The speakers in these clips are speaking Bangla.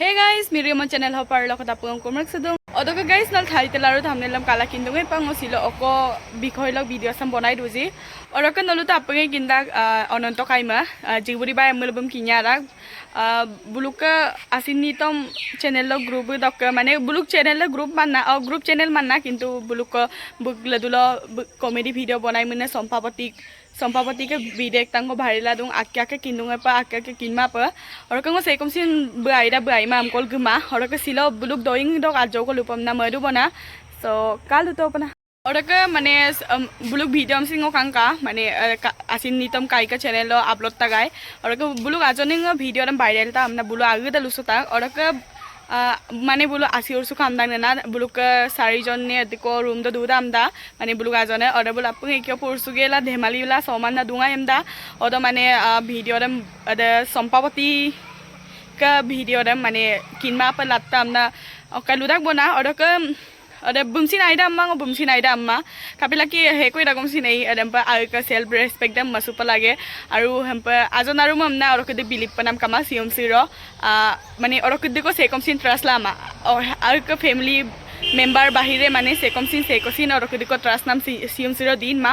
Hey guys, Miriam channel ho para lakot apong kumrak sa dong. Odo ka guys, nal title aro thamne lam kala kindong ay pang osilo oko bikoy log video sam bonai duji. Oro ka nalu ta apong kindak ononto kaima, jiburi ba mulbum kinyara. বুলুকা আসিনি তম চ্যানেল গ্রুপ দক মানে বুলুক চ্যানেল গ্রুপ মাননা অ গ্রুপ চ্যানেল মাননা কিন্তু বুলুক বুক লদুল কমেডি ভিডিও বনাই মানে সম্পাপতিক সম্পাপতিকে ভিডিও একটাঙ্গ ভাইলা দং আকিয়াকে কিন্দুং পা আকিয়াকে কিনমা পা অরকঙ্গ সেকমসিন বাইরা বাইমা আমকল গমা অরকে সিল বুলুক দইং দক আজকল উপম না ময়দু বনা সো কাল তো পনা Oraka মানে video am singo kangka মানে channel lo upload tagai oraka buluk ajoning video ram viral ta amna bulu agu da lusu ta oraka মানে বোলো আশি ওরসু খামদাং না বুলুক চাৰিজন নে এদিকো ৰুম দ দুটা আমদা মানে বুলুক আজনে অদে বোলো আপুনি কিয় পৰচু গেলা ধেমালি ওলা ছমান না দুঙা এমদা অদ মানে কা ভিডিঅ' দেম মানে কিনমা apa latta amna kaludak bona odok ada bumsin aida amma ngo bumsin aida amma kapila ki he koi dagom sin ei adam pa ai ka self respect dam masu pa lage aru hempa ajon aru mamna orok de bilip panam kama siom siro মানে orok de ko sekom sin trust lama আর ka family মেম্বাৰ বাহিৰে মানে চেকম চিন চেকচিন অৰকুদিকো ট্ৰাষ্ট নাম চি এম চিৰ দিন মা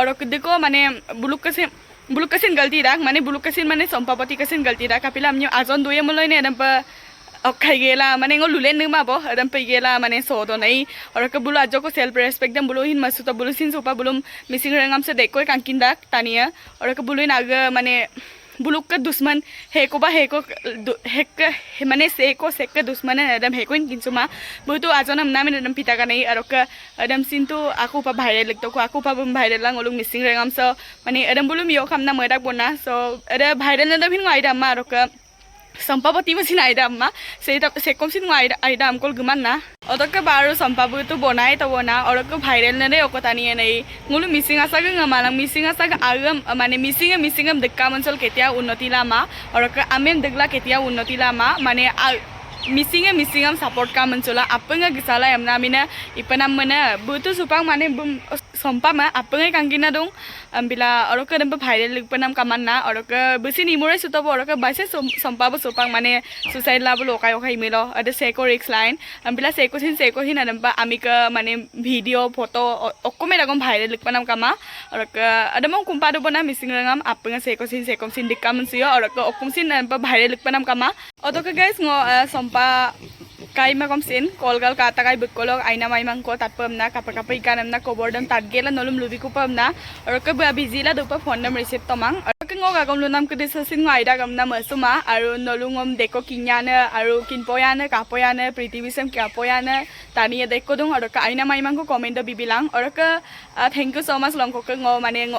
অৰকুদিকো মানে বুলুক কাছে বুলুক কাছিন গলতি ৰাখ মানে বুলুক কাছিন মানে চম্পাপতি কাছিন গলতি ৰাখ কাপিলা আমি আজন দুয়ে মলৈ নে এনেপা অখাই গেলা মানে ngo lulen nung mabo adam pa gela মানে sodo nai or ka bulu ajo ko self respect dam bulu hin masu to bulu sin sopa bulum missing rangam se dekoi kankindak tania or ka bulu naga মানে বুলুক কা দুশ্মন হেকো বা হেকো হেক মানে সেকো সেক দুশ্মনে এদম হেকোইন কিনছো মা বহুতো আজন আমনা আমি এদম পিতা কানাই আর কা এদম সিনটো আকো পা ভাইরাল লিখতো কো আকো পা ভাইরাল লাং অলুক মিসিং রেগাম সো মানে এদম বুলু মিও খামনা ময়দাক বনা সো চম্পাৱতী মাচিন আইদা আম্মা সেই সেকমচিন আইদা আমকল গমান না অতকে বাৰু চম্পাবুতো বনাই তব না অরকে ভাইরেল নেদে অকতানিয়ে নেই। মোলো মিচিং আসাগে ngamalang মিচিং আসাগে আগম মানে মিচিঙে মিচিঙে দেক্কা অঞ্চল কেতিয়া উন্নতি লামা অরকে আমেম দেগলা কেতিয়া উন্নতি লামা মানে অঞ্চলা আপঙ্গা গিসালা এমনা আমিনা ইপানাম মানে বুতু সুপাং মানে বুম সম্পা মা আপঙ্গে কাঙ্কিনা দং bila orok ke dempa viral lik panam kamanna orok ke besi ni mure suto bo orok ke baise sompa bo sopang mane suicide la bo lokai okai milo ada seko rix line bila seko sin seko hin adampa ami ke mane video foto okkome ragam viral lik panam kama orok ke ada mong kumpa do bona missing rangam apanga seko sin sekom sin dikam siyo orok ke okkum sin adampa viral lik panam kama oto ke guys ngo sompa kai ma kom sin kolgal ka ta kai bukolog aina mai mang ko tatpam na kapa kapa ikan na kobordam tat gela nolum lubi ko pam na or ka ba busy la dopa phone nam receive tomang or ka ngo ga kom lu nam ke dis sin ngai da gam na masuma aru nolungom deko kinya na aru kinpoya na kapoya na pritivisam kapoya na tani deko dong or ka aina mai mang ko comment bibilang or ka thank you so much long ko ka ngo mane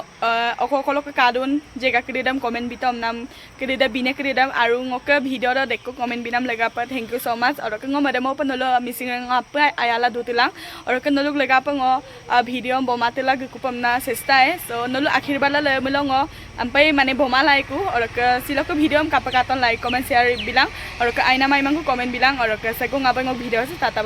oko kolo ka kadun jega kridam comment bitom nam krida bine kridam aru ngo ka video da deko comment binam lega pa thank you so much or ka ngo madam mo panolo missing nga pa ayala dutilang or ka noluk lega pa ngo video bomatela gupam na sestae so nolu akhir bala le mulongo ampai mane boma laiku or ka siloko video am kapakaton like comment share bilang or ka aina mai mangu comment bilang or ka sago ngabang video sa tata